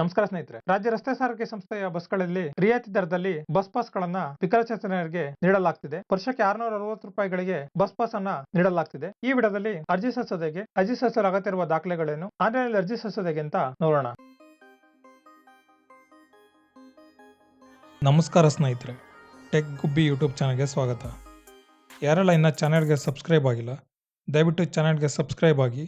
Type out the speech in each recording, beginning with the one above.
ನಮಸ್ಕಾರ ಸ್ನೇಹಿತರೆ. ರಾಜ್ಯ ರಸ್ತೆ ಸಾರಿಗೆ ಸಂಸ್ಥೆಯ ಬಸ್ಗಳಲ್ಲಿ ರಿಯಾಯಿತಿ ದರದಲ್ಲಿ ಬಸ್ ಪಾಸ್ ಗಳನ್ನ ವಿಕಲಚೇತನರಿಗೆ ನೀಡಲಾಗ್ತಿದೆ. ವರ್ಷಕ್ಕೆ ಆರ್ನೂರ ಅರವತ್ತು ರೂಪಾಯಿಗಳಿಗೆ ಬಸ್ ಪಾಸ್ ಅನ್ನ ನೀಡಲಾಗ್ತಿದೆ. ಈ ವಿಡದಲ್ಲಿ ಅರ್ಜಿ ಸಲ್ಲಿಸೋದಕ್ಕೆ ಅರ್ಜಿ ಸಲ್ಲಿಸಲು ಅಗತ್ಯವಿರುವ ದಾಖಲೆಗಳೇನು ಆನ್ಲೈನ್ ಅರ್ಜಿ ಸಲ್ಲಿಸೋದಕ್ಕೆ ಅಂತ ನೋಡೋಣ. ನಮಸ್ಕಾರ ಸ್ನೇಹಿತರೆ. ಟೆಕ್ ಗುಬ್ಬಿ ಯೂಟ್ಯೂಬ್ ಚಾನಲ್ಗೆ ಸ್ವಾಗತ. ಯಾರೆಲ್ಲ ಇನ್ನ ಚಾನಲ್ಗೆ ಸಬ್ಸ್ಕ್ರೈಬ್ ಆಗಿಲ್ಲ, ದಯವಿಟ್ಟು ಚಾನಲ್ಗೆ ಸಬ್ಸ್ಕ್ರೈಬ್ ಆಗಿ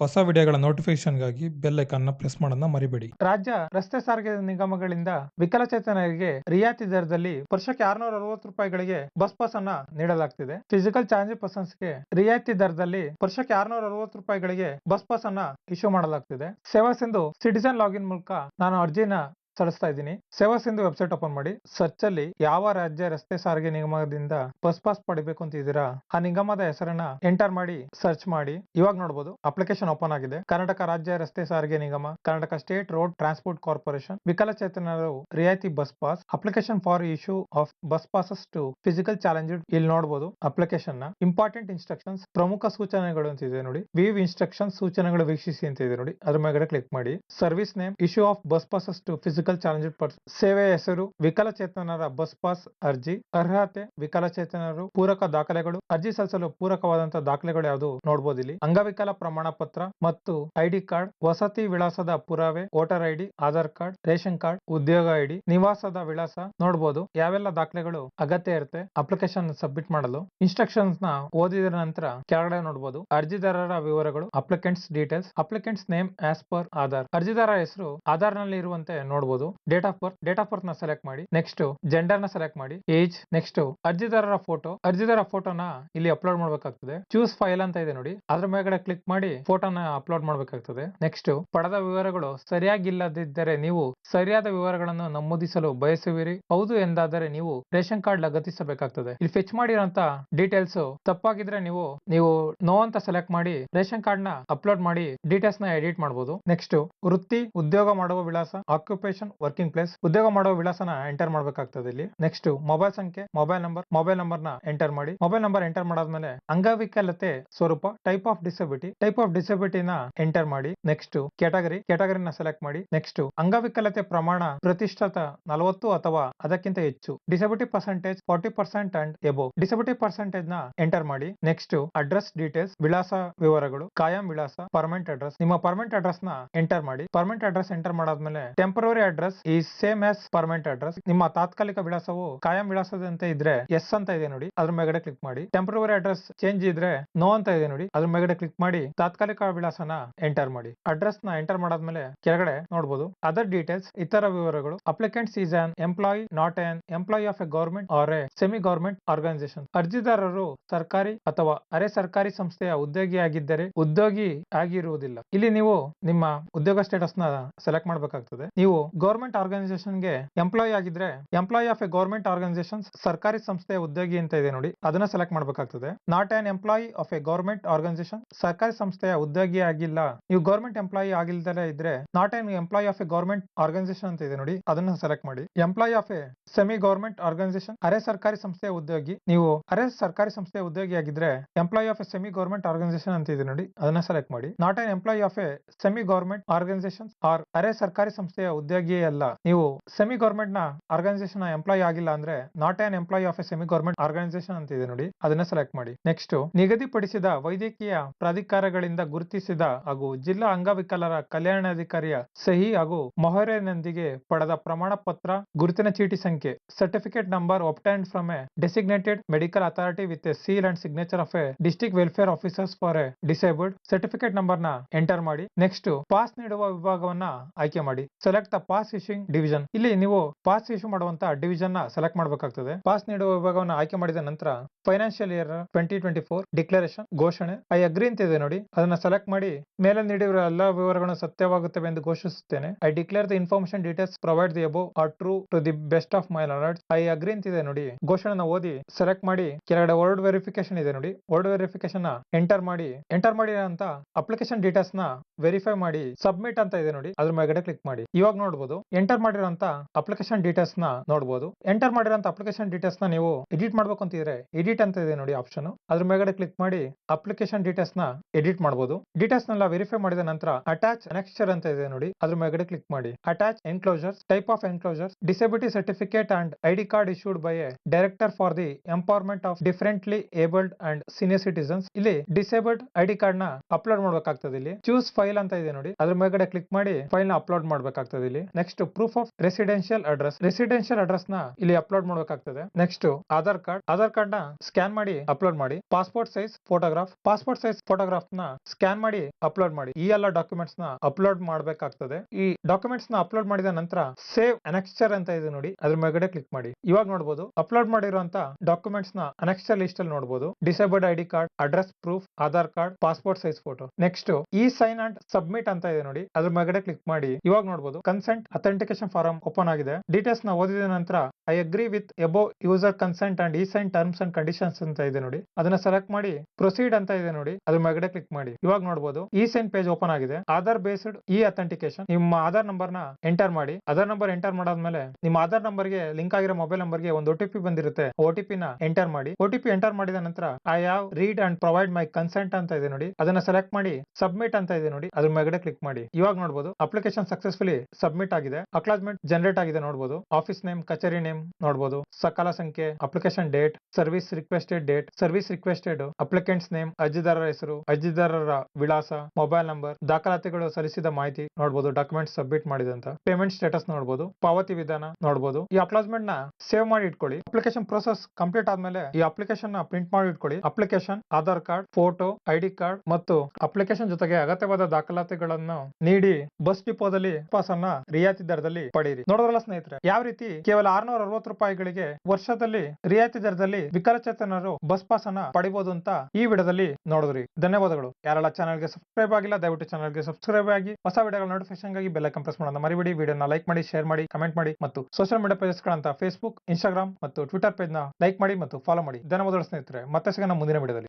ಹೊಸ ವಿಡಿಯೋಗಳ ನೋಟಿಫಿಕೇಶನ್ಗಾಗಿ ಬೆಲ್ ಐಕಾನ್ನ ಪ್ರೆಸ್ ಮಾಡೋದನ್ನ ಮರಿಬೇಡಿ. ರಾಜ್ಯ ರಸ್ತೆ ಸಾರಿಗೆ ನಿಗಮಗಳಿಂದ ವಿಕಲಚೇತನರಿಗೆ ರಿಯಾಯಿತಿ ದರದಲ್ಲಿ ವರ್ಷಕ್ಕೆ ಆರ್ನೂರ ಅರವತ್ತು ರೂಪಾಯಿಗಳಿಗೆ ಬಸ್ ಪಾಸ್ ಅನ್ನ ನೀಡಲಾಗ್ತಿದೆ. ಫಿಸಿಕಲ್ ಚಾಲೆಂಜ್ ಪರ್ಸನ್ಸ್ಗೆ ರಿಯಾಯಿತಿ ದರದಲ್ಲಿ ವರ್ಷಕ್ಕೆ ಆರ್ನೂರ ಅರವತ್ತು ರೂಪಾಯಿಗಳಿಗೆ ಬಸ್ ಪಾಸ್ ಅನ್ನ ಇಶ್ಯೂ ಮಾಡಲಾಗ್ತಿದೆ. ಸೇವಾ ಸಿಂಧು ಸಿಟಿಸನ್ ಲಾಗಿನ್ ಮೂಲಕ ನಾನು ಅರ್ಜಿನ ಸಲ್ಲಿಸ್ತಾ ಇದ್ದೀನಿ. ಸೇವಾ ಸಿಂಧು ವೆಬ್ಸೈಟ್ ಓಪನ್ ಮಾಡಿ. ಸರ್ಚ್ ಅಲ್ಲಿ ಯಾವ ರಾಜ್ಯ ರಸ್ತೆ ಸಾರಿಗೆ ನಿಗಮದಿಂದ ಬಸ್ ಪಾಸ್ ಪಡಿಬೇಕು ಅಂತ ಇದ್ದೀರಾ? ಆ ನಿಗಮದ ಹೆಸರನ್ನ ಎಂಟರ್ ಮಾಡಿ, ಸರ್ಚ್ ಮಾಡಿ. ಇವಾಗ ನೋಡಬಹುದು ಅಪ್ಲಿಕೇಶನ್ ಓಪನ್ ಆಗಿದೆ. ಕರ್ನಾಟಕ ರಾಜ್ಯ ರಸ್ತೆ ಸಾರಿಗೆ ನಿಗಮ, Karnataka state road transport corporation ವಿಕಲಚೇತನರು ರಿಯಾಯಿತಿ bus pass, application for issue of bus passes to physical challenge ಇಲ್ಲಿ ನೋಡಬಹುದು ಅಪ್ಲಿಕೇಶನ್ನ ಇಂಪಾರ್ಟೆಂಟ್ ಇನ್ಸ್ಟ್ರಕ್ಷನ್ಸ್, ಪ್ರಮುಖ ಸೂಚನೆಗಳು ಅಂತ ಇದೆ ನೋಡಿ. ವಿವ್ ಇನ್ಸ್ಟ್ರಕ್ಷನ್ ಸೂಚನೆಗಳು ವೀಕ್ಷಿಸಿ ಅಂತ ಇದೆ ನೋಡಿ. ಅದ್ರ ಮೇಲೆ ಕ್ಲಿಕ್ ಮಾಡಿ. Service name, issue of bus passes to physical challenge person ಸೇವೆ ಹೆಸರು ವಿಕಲಚೇತನರ ಬಸ್ ಪಾಸ್ ಅರ್ಜಿ. ಅರ್ಹತೆ, ವಿಕಲಚೇತನರು, ಪೂರಕ ದಾಖಲೆಗಳು. ಅರ್ಜಿ ಸಲ್ಲಿಸಲು ಪೂರಕವಾದಂತಹ ದಾಖಲೆಗಳು ಯಾವುದು ನೋಡಬಹುದು ಇಲ್ಲಿ ಅಂಗವಿಕಲ ಪ್ರಮಾಣ ಪತ್ರ ಮತ್ತು ಐಡಿ ಕಾರ್ಡ್, ವಸತಿ ವಿಳಾಸದ ಪುರಾವೆ, voter ID, Aadhaar card, ration card, ಉದ್ಯೋಗ ಐಡಿ, ನಿವಾಸದ ವಿಳಾಸ ನೋಡಬಹುದು ಯಾವೆಲ್ಲ ದಾಖಲೆಗಳು ಅಗತ್ಯ ಇರುತ್ತೆ ಅಪ್ಲಿಕೇಶನ್ ಸಬ್ಮಿಟ್ ಮಾಡಲು. ಇನ್ಸ್ಟ್ರಕ್ಷನ್ಸ್ನ ಓದಿದ ನಂತರ ಕೆಳಗಡೆ ನೋಡಬಹುದು ಅರ್ಜಿದಾರರ ವಿವರಗಳು applicants details applicants name as per Aadhaar. ಅರ್ಜಿದಾರ ಹೆಸರು ಆಧಾರ್ನಲ್ಲಿ ಇರುವಂತೆ ನೋಡಬಹುದು date of birth date of ಬರ್ತ್ನ select ಮಾಡಿ. ನೆಕ್ಸ್ಟ್ ಜೆಂಡರ್ನ ಸೆಲೆಕ್ಟ್ ಮಾಡಿ. ಏಜ್ ನೆಕ್ಸ್ಟ್ ಅರ್ಜಿದಾರರ ಫೋಟೋ ಅರ್ಜಿದಾರ ಫೋಟೋನ ಇಲ್ಲಿ ಅಪ್ಲೋಡ್ ಮಾಡಬೇಕಾಗ್ತದೆ. ಚೂಸ್ ಫೈಲ್ ಅಂತ ಇದೆ ನೋಡಿ. ಅದ್ರ ಮೇಲ್ಗಡೆ ಕ್ಲಿಕ್ ಮಾಡಿ ಫೋಟೋನ ಅಪ್ಲೋಡ್ ಮಾಡಬೇಕಾಗ್ತದೆ. ನೆಕ್ಸ್ಟ್ ಪಡೆದ ವಿವರಗಳು ಸರಿಯಾಗಿಲ್ಲದಿದ್ದರೆ ನೀವು ಸರಿಯಾದ ವಿವರಗಳನ್ನು ನಮೂದಿಸಲು ಬಯಸುವಿರಿ. ಹೌದು ಎಂದಾದರೆ ನೀವು ರೇಷನ್ ಕಾರ್ಡ್ ಲಗತ್ತಿಸಬೇಕಾಗ್ತದೆ. ಇಲ್ಲಿ ಫೆಚ್ ಮಾಡಿರೋಂತ ಡೀಟೇಲ್ಸ್ ತಪ್ಪಾಗಿದ್ರೆ ನೀವು ನೀವು ನೋ ಅಂತ ಸೆಲೆಕ್ಟ್ ಮಾಡಿ ರೇಷನ್ ಕಾರ್ಡ್ನ ಅಪ್ಲೋಡ್ ಮಾಡಿ ಡೀಟೇಲ್ಸ್ನ ಎಡಿಟ್ ಮಾಡಬಹುದು ನೆಕ್ಸ್ಟ್ ವೃತ್ತಿ, ಉದ್ಯೋಗ ಮಾಡುವ ವಿಳಾಸ ಆಕ್ಯುಪೇಷನ್ ವರ್ಕಿಂಗ್ ಪ್ಲೇಸ್ ಉದ್ಯೋಗ ಮಾಡುವ ವಿಳಾಸನ ಎಂಟರ್ ಮಾಡಬೇಕಾಗ್ತದೆ ಇಲ್ಲಿ. ನೆಕ್ಸ್ಟ್ ಮೊಬೈಲ್ ಸಂಖ್ಯೆ ಮೊಬೈಲ್ ನಂಬರ್ ಮೊಬೈಲ್ ನಂಬರ್ನ ಎಂಟರ್ ಮಾಡಿ. ಮೊಬೈಲ್ ನಂಬರ್ ಎಂಟರ್ ಮಾಡಾದ್ಮೇಲೆ ಅಂಗವಿಕಲತೆ ಸ್ವರೂಪ type of disability type of disability ನ ಎಂಟರ್ ಮಾಡಿ. ನೆಕ್ಸ್ಟ್ ಕ್ಯಾಟಗರಿ ಕ್ಯಾಟಗರಿ ನ ಸೆಲೆಕ್ಟ್ ಮಾಡಿ. ನೆಕ್ಸ್ಟ್ ಅಂಗವಿಕಲತೆ ಪ್ರಮಾಣ ಪ್ರತಿಷ್ಠಿತ ನಲವತ್ತು ಅಥವಾ ಅದಕ್ಕಿಂತ ಹೆಚ್ಚು. Disability percentage forty percent and above disability ಪರ್ಸೆಂಟೇಜ್ನ enter ಮಾಡಿ. ನೆಕ್ಸ್ಟ್ ಅಡ್ರೆಸ್ ಡೀಟೇಲ್ಸ್ ವಿಳಾಸ ವಿವರಗಳು, ಕಾಯಂ ವಿಳಾಸ ಪರ್ಮನೆಂಟ್ ಅಡ್ರೆಸ್ ನಿಮ್ಮ ಪರ್ಮನೆಂಟ್ ಅಡ್ರೆಸ್ನ ಎಂಟರ್ ಮಾಡಿ. ಪರ್ಮನೆಂಟ್ ಅಡ್ರೆಸ್ ಎಂಟರ್ ಮಾಡಾದ್ಮೇಲೆ ಟೆಂಪರರಿ ಅಡ್ರೆಸ್ ಈ ಸೇಮ್ ಎಸ್ ಪರ್ಮನೆಂಟ್ ಅಡ್ರೆಸ್ ನಿಮ್ಮ ತಾತ್ಕಾಲಿಕ ವಿಳಾಸವು ಕಾಯಂ ವಿಳಾಸದಂತೆ ಇದ್ರೆ ಎಸ್ ಅಂತ ಇದೆ ನೋಡಿ. ಅದ್ರ ಮೇಗಡೆ ಕ್ಲಿಕ್ ಮಾಡಿ. ಟೆಂಪ್ರವರಿ ಅಡ್ರೆಸ್ ಚೇಂಜ್ ಇದ್ರೆ ನೋ ಅಂತ ಇದೆ ನೋಡಿ. ಅದ್ರ ಮೇಗಡೆ ಕ್ಲಿಕ್ ಮಾಡಿ, ತಾತ್ಕಾಲಿಕ ವಿಳಾಸನ ಎಂಟರ್ ಮಾಡಿ. ಅಡ್ರೆಸ್ನ ಎಂಟರ್ ಮಾಡಾದ್ಮೇಲೆ ಕೆಳಗಡೆ ನೋಡಬಹುದು ಅದರ್ ಡೀಟೇಲ್ಸ್ ಇತರ ವಿವರಗಳು. Applicant is an employee not an employee of a government or a semi government organisation ಅರ್ಜಿದಾರರು ಸರ್ಕಾರಿ ಅಥವಾ ಅರೆ ಸರ್ಕಾರಿ ಸಂಸ್ಥೆಯ ಉದ್ಯೋಗಿಯಾಗಿದ್ದರೆ ಉದ್ಯೋಗಿ ಆಗಿರುವುದಿಲ್ಲ. ಇಲ್ಲಿ ನೀವು ನಿಮ್ಮ ಉದ್ಯೋಗ ಸ್ಟೇಟಸ್ನ ಸೆಲೆಕ್ಟ್ ಮಾಡಬೇಕಾಗ್ತದೆ. ನೀವು ಗವರ್ಮೆಂಟ್ ಆರ್ಗನೈಸೇಷನ್ಗೆ ಎಂಪ್ಲಾಯ್ ಆಗಿದ್ರೆ employee of a government organisation ಸರ್ಕಾರಿ ಸಂಸ್ಥೆಯ ಉದ್ಯೋಗಿ ಅಂತ ಇದೆ ನೋಡಿ. ಅದನ್ನ ಸೆಲೆಕ್ಟ್ ಮಾಡಬೇಕಾಗ್ತದೆ. Not an employee of a government organisation ಸರ್ಕಾರಿ ಸಂಸ್ಥೆಯ ಉದ್ಯೋಗಿ ಆಗಿಲ್ಲ. ನೀವು ಗೌರ್ಮೆಂಟ್ ಎಂಪ್ಲಾಯಿ ಆಗಿಲ್ದಲೇ ಇದ್ರೆ not an employee of a government organisation ಅಂತ ಇದೆ ನೋಡಿ. ಅದನ್ನ ಸೆಲೆಕ್ಟ್ ಮಾಡಿ. Employee of a semi government organisation, ಅರೆ ಸರ್ಕಾರಿ ಸಂಸ್ಥೆಯ ಉದ್ಯೋಗಿ. ನೀವು ಅರೆ ಸರ್ಕಾರಿ ಸಂಸ್ಥೆಯ ಉದ್ಯೋಗಿ ಆಗಿದ್ರೆ employee of a semi government organisation ಅಂತ ಇದೆ ನೋಡಿ. ಅದನ್ನ ಸೆಲೆಕ್ಟ್ ಮಾಡಿ. Not an employee of a semi government organisation or ಅರೆ ಸರ್ಕಾರಿ ಸಂಸ್ಥೆಯ ಉದ್ಯೋಗಿಯೇ ಅಲ್ಲ. ನೀವು ಸೆಮಿ ಗೌರ್ಮೆಂಟ್ನ ಆರ್ಗನೈಸೇಷನ್ ಎಂಪ್ಲಾಯ್ ಆಗಿಲ್ಲ ಅಂದ್ರೆ not an employee of a semi government organisation ಅಂತ ಇದೆ ನೋಡಿ. ಅದನ್ನ ಸೆಲೆಕ್ಟ್ ಮಾಡಿ. ನೆಕ್ಸ್ಟ್ ನಿಗದಿಪಡಿಸಿದ ವೈದ್ಯಕೀಯ ಪ್ರಾಧಿಕಾರಗಳಿಂದ ಗುರುತಿಸಿದ ಹಾಗೂ ಜಿಲ್ಲಾ ಅಂಗವಿಕಲರ ಕಲ್ಯಾಣಾಧಿಕಾರಿಯ ಸಹಿ ಹಾಗೂ ಮೊಹರೇನೊಂದಿಗೆ ಪಡೆದ ಪ್ರಮಾಣ ಪತ್ರ ಗುರುತಿನ ಚೀಟಿ ಸಂಖ್ಯೆ certificate number obtain from a designated medical authority with a seal and signature of a district welfare officers for a disabled certificate ನಂಬರ್ನ ಎಂಟರ್ ಮಾಡಿ. ನೆಕ್ಸ್ಟ್ ಪಾಸ್ ನೀಡುವ ವಿಭಾಗವನ್ನ ಆಯ್ಕೆ ಮಾಡಿ. Select the pass issuing division ಇಲ್ಲಿ ನೀವು ಪಾಸ್ ಇಶ್ಯೂ ಮಾಡುವಂತ ಡಿವಿಷನ್ನ select ಮಾಡಬೇಕಾಗ್ತದೆ. ಪಾಸ್ ನೀಡುವ ವಿಭಾಗವನ್ನು ಆಯ್ಕೆ ಮಾಡಿದ ನಂತರ financial year twenty twenty four declaration, ಘೋಷಣೆ. ಐ ಅಗ್ರಿ ಅಂತ ಇದೆ ನೋಡಿ. ಅದನ್ನ ಸೆಲೆಕ್ಟ್ ಮಾಡಿ ಮೇಲೆ ನೀಡಿರುವ ಎಲ್ಲಾ ವಿವರಗಳು ಸತ್ಯವಾಗುತ್ತವೆ ಎಂದು ಘೋಷಿಸುತ್ತೇನೆ. I declare the information details provide the above are true to the best of my alert I agree ಅಂತ ಇದೆ ನೋಡಿ. ಘೋಷಣೆ ಓದಿ ಸೆಲೆಕ್ಟ್ ಮಾಡಿ ಕೆಳಗಡೆ ವರ್ಡ್ ವೆರಿಫಿಕೇಶನ್ ಇದೆ ನೋಡಿ. ವರ್ಡ್ ವೆರಿಫಿಕೇಶನ್ನ ಎಂಟರ್ ಮಾಡಿ. ಎಂಟರ್ ಮಾಡಿ ಅಂತ ಅಪ್ಲಿಕೇಶನ್ ಡೀಟೇಲ್ಸ್ನ ವೆರಿಫೈ ಮಾಡಿ ಸಬ್ಮಿಟ್ ಅಂತ ಇದೆ ನೋಡಿ. ಅದ್ರ ಮೇಲೆ ಕ್ಲಿಕ್ ಮಾಡಿ. ಇವಾಗ ನೋಡಬಹುದು ನೋಡಬಹುದು ಎಂಟರ್ ಮಾಡಿರೋಂತ ಅಪ್ಲಿಕೇಶನ್ ಡೀಟೇಲ್ಸ್ನ ನೋಡಬಹುದು ಎಂಟರ್ ಮಾಡಿರೋಂತ ಅಪ್ಲಿಕೇಶನ್ ಡೀಟೇಲ್ಸ್ನ ನೀವು ಎಡಿಟ್ ಮಾಡ್ಬೇಕು ಅಂತಿದ್ರೆ ಎಡಿಟ್ ಅಂತ ಇದೆ ನೋಡಿ ಆಪ್ಷನ್ ಅದ್ರ ಮೇಲ್ಗಡೆ ಕ್ಲಿಕ್ ಮಾಡಿ ಅಪ್ಲಿಕೇಶನ್ ಡೀಟೇಲ್ಸ್ನ ಎಡಿಟ್ ಮಾಡಬಹುದು ಡೀಟೇಲ್ಸ್ ನೆಲ್ಲ ವೆರಿಫೈ ಮಾಡಿದ ನಂತರ ಅಟ್ಯಾಚ್ ಅನೆಕ್ಸ್ಚರ್ ಅಂತ ಇದೆ ನೋಡಿ, ಅದ್ರ ಮೇಲ್ಗಡೆ ಕ್ಲಿಕ್ ಮಾಡಿ. Attach enclosures type of enclosures disability certificate and ID card issued by a director for the empowerment of differently abled and senior citizens ಇಲ್ಲಿ ಡಿಸೇಬಲ್ಡ್ ಐಡಿ ಕಾರ್ಡ್ನ ಅಪ್ಲೋಡ್ ಮಾಡಬೇಕಾಗ್ತದೆ ಇಲ್ಲಿ. ಚೂಸ್ ಫೈಲ್ ಅಂತ ಇದೆ ನೋಡಿ, ಅದ್ರ ಮೇಲ್ಗಡೆ ಕ್ಲಿಕ್ ಮಾಡಿ ಫೈಲ್ನ ಅಪ್ಲೋಡ್ ಮಾಡಬೇಕಾಗ್ತದೆ ಇಲ್ಲಿ. Next proof of residential address residential ಅಡ್ರೆಸ್ನ ಇಲ್ಲಿ ಅಪ್ಲೋಡ್ ಮಾಡಬೇಕಾಗ್ತದೆ. ನೆಕ್ಸ್ಟ್ ಆಧಾರ್ ಕಾರ್ಡ್ ಆಧಾರ್ ಕಾರ್ಡ್ನ ಸ್ಕ್ಯಾನ್ ಮಾಡಿ ಅಪ್ಲೋಡ್ ಮಾಡಿ. Passport size photograph passport size ಫೋಟೋಗ್ರಾಫ್ನ scan ಮಾಡಿ ಅಪ್ಲೋಡ್ ಮಾಡಿ. ಈ ಎಲ್ಲ ಡಾಕ್ಯುಮೆಂಟ್ಸ್ನ ಅಪ್ಲೋಡ್ ಮಾಡಬೇಕಾಗ್ತದೆ. ಈ ಡಾಕ್ಯುಮೆಂಟ್ಸ್ನ ಅಪ್ಲೋಡ್ ಮಾಡಿದ ನಂತರ ಸೇವ್ ಅನೆಕ್ಸ್ಚರ್ ಅಂತ ಇದೆ ನೋಡಿ. ಅದ್ರ ಮೇಲ್ಗಡೆ ಕ್ಲಿಕ್ ಮಾಡಿ. ಇವಾಗ ನೋಡಬಹುದು ಅಪ್ಲೋಡ್ ಮಾಡಿರುವಂತ ಡಾಕ್ಯುಮೆಂಟ್ಸ್ನ ಅನೆಕ್ಸ್ಚರ್ ಲಿಸ್ಟ್ ಅಲ್ಲಿ ನೋಡಬಹುದು disabled ID card address proof Aadhaar card passport size photo next e sign and submit ಅಂತ ಇದೆ ನೋಡಿ. ಅದ್ರ ಮೇಲ್ಗಡೆ ಕ್ಲಿಕ್ ಮಾಡಿ. ಇವಾಗ ನೋಡಬಹುದು ಕನ್ಸೆಂಟ್ ಅಥೆಂಟಿಕೇಶನ್ ಫಾರಂ ಓಪನ್ ಆಗಿದೆ. ಡೀಟೇಲ್ಸ್ನ ಓದಿದ ನಂತರ I agree with above user consent and e sign terms and conditions ಅಂತ ಇದೆ ನೋಡಿ. ಅದನ್ನ ಸೆಲೆಕ್ಟ್ ಮಾಡಿ ಪ್ರೊಸೀಡ್ ಅಂತ ಇದೆ ನೋಡಿ. ಅದ್ರ ಮೇಲ್ಗಡೆ ಕ್ಲಿಕ್ ಮಾಡಿ. ಇವಾಗ ನೋಡಬಹುದು ಈ ಸೈನ್ ಪೇಜ್ ಓಪನ್ ಆಗಿದೆ. ಆಧಾರ್ ಬೇಸ್ಡ್ ಇ ಅಥೆಂಟಿಕೇಶನ್ ನಿಮ್ಮ ಆಧಾರ್ ನಂಬರ್ನ ಎಂಟರ್ ಮಾಡಿ. ಆಧಾರ್ ನಂಬರ್ ಎಂಟರ್ ಮಾಡಾದ್ಮೇಲೆ, ನಿಮ್ಮ ಆಧಾರ್ ನಂಬರ್ಗೆ ಲಿಂಕ್ ಆಗಿರೋ ಮೊಬೈಲ್ ನಂಬರ್ಗೆ ಒಂದು ಒಟಿಪಿ ಬಂದಿರುತ್ತೆ. ಒಟಿಪಿ ನ ಎಂಟರ್ ಮಾಡಿ. ಒಟಿಪಿ ಎಂಟರ್ ಮಾಡಿದ ನಂತರ I have read and provide my consent ಅಂತ ಇದೆ ನೋಡಿ. ಅದನ್ನ ಸೆಲೆಕ್ಟ್ ಮಾಡಿ ಸಬ್ಮಿಟ್ ಅಂತ ಇದೆ ನೋಡಿ. ಅದ್ರ ಮೇಲ್ಗಡೆ ಕ್ಲಿಕ್ ಮಾಡಿ. ಇವಾಗ ನೋಡಬಹುದು ಅಪ್ಲಿಕೇಶನ್ ಸಕ್ಸಸ್ಫುಲಿ ಸಬ್ಮಿಟ್ ಆಗಿದೆ. ಅಕ್ಲಾಜ್ಮೆಂಟ್ ಜನರೇಟ್ ಆಗಿದೆ ನೋಡಬಹುದು ಆಫೀಸ್ ನೇಮ್ ಕಚೇರಿ ನೇಮ್ ನೋಡಬಹುದು ಸಕಾಲ ಸಂಖ್ಯೆ, application date, service requested date, service requested applicants name, ಅರ್ಜಿದಾರರ ಹೆಸರು, ಅರ್ಜಿದಾರರ ವಿಳಾಸ, ಮೊಬೈಲ್ ನಂಬರ್, ದಾಖಲಾತಿಗಳು ಸಲ್ಲಿಸಿದ ಮಾಹಿತಿ ನೋಡಬಹುದು ಡಾಕ್ಯುಮೆಂಟ್ ಸಬ್ಮಿಟ್ ಮಾಡಿದಂತ. ಪೇಮೆಂಟ್ ಸ್ಟೇಟಸ್ ನೋಡಬಹುದು ಪಾವತಿ ವಿಧಾನ ನೋಡಬಹುದು ಈ ಅಪ್ಲಾಸ್ಮೆಂಟ್ನ ಸೇವ್ ಮಾಡಿ ಇಟ್ಕೊಳ್ಳಿ. ಅಪ್ಲಿಕೇಶನ್ ಪ್ರೋಸೆಸ್ ಕಂಪ್ಲೀಟ್ ಆದ್ಮೇಲೆ ಈ ಅಪ್ಲಿಕೇಶನ್ನ ಪ್ರಿಂಟ್ ಮಾಡಿ ಇಟ್ಕೊಳ್ಳಿ. Application, Aadhaar card, photo ID card ಮತ್ತು ಅಪ್ಲಿಕೇಶನ್ ಜೊತೆಗೆ ಅಗತ್ಯವಾದ ದಾಖಲಾತಿಗಳನ್ನು ನೀಡಿ ಬಸ್ ಡಿಪೋದಲ್ಲಿ ಪಾಸ್ ಅನ್ನ ರಿಯಾಯಿತಿ ದರದಲ್ಲಿ ಪಡೆಯಿರಿ. ನೋಡೋದ್ರಲ್ಲ ಸ್ನೇಹಿತರೆ, ಯಾವ ರೀತಿ ಕೇವಲ ಆರ್ನೂರ ಅರವತ್ತು ರೂಪಾಯಿಗಳಿಗೆ ವರ್ಷದಲ್ಲಿ ರಿಯಾಯಿತಿ ದರದಲ್ಲಿ ವಿಕಲಚೇತನರು ಬಸ್ ಪಾಸ್ ಅನ್ನ ಪಡಿಬಹುದು ಅಂತ ಈ ವಿಡಿಯೋದಲ್ಲಿ ನೋಡಿದ್ರಿ. ಧನ್ಯವಾದಗಳು. ಯಾರೆಲ್ಲ ಚಾನಲ್ಗೆ ಸಬ್ಸ್ಕ್ರೈಬ್ ಆಗಿಲ್ಲ, ದಯವಿಟ್ಟು ಚಾನಲ್ಗೆ ಸಬ್ಸ್ಕ್ರೈಬ್ ಆಗಿ ಹೊಸ ವಿಡಿಯೋಗಳ ನೋಟಿಫಿಕೇಶನ್ಗಾಗಿ ಬೆಲ್ ಪ್ರೆಸ್ ಮಾಡೋಣ ಮರಿಬೇಡಿ. ವಿಡಿಯೋನ ಲೈಕ್ ಮಾಡಿ, ಶೇರ್ ಮಾಡಿ, ಕಮೆಂಟ್ ಮಾಡಿ ಮತ್ತು ಸೋಷಿಯಲ್ ಮೀಡಿಯಾ ಪೇಜಸ್ ಗಳಂತ ಫೇಸ್ಬುಕ್, ಇನ್ಸ್ಟಾಗ್ರಾಮ್ ಮತ್ತು ಟ್ವಿಟರ್ ಪೇಜ್ನ ಲೈಕ್ ಮಾಡಿ ಮತ್ತು ಫಾಲೋ ಮಾಡಿ. ಧನ್ಯವಾದಗಳು ಸ್ನೇಹಿತರೆ. ಮತ್ತೆ ಸಿಗೋಣ ಮುಂದಿನ ವಿಡಿಯೋದಲ್ಲಿ.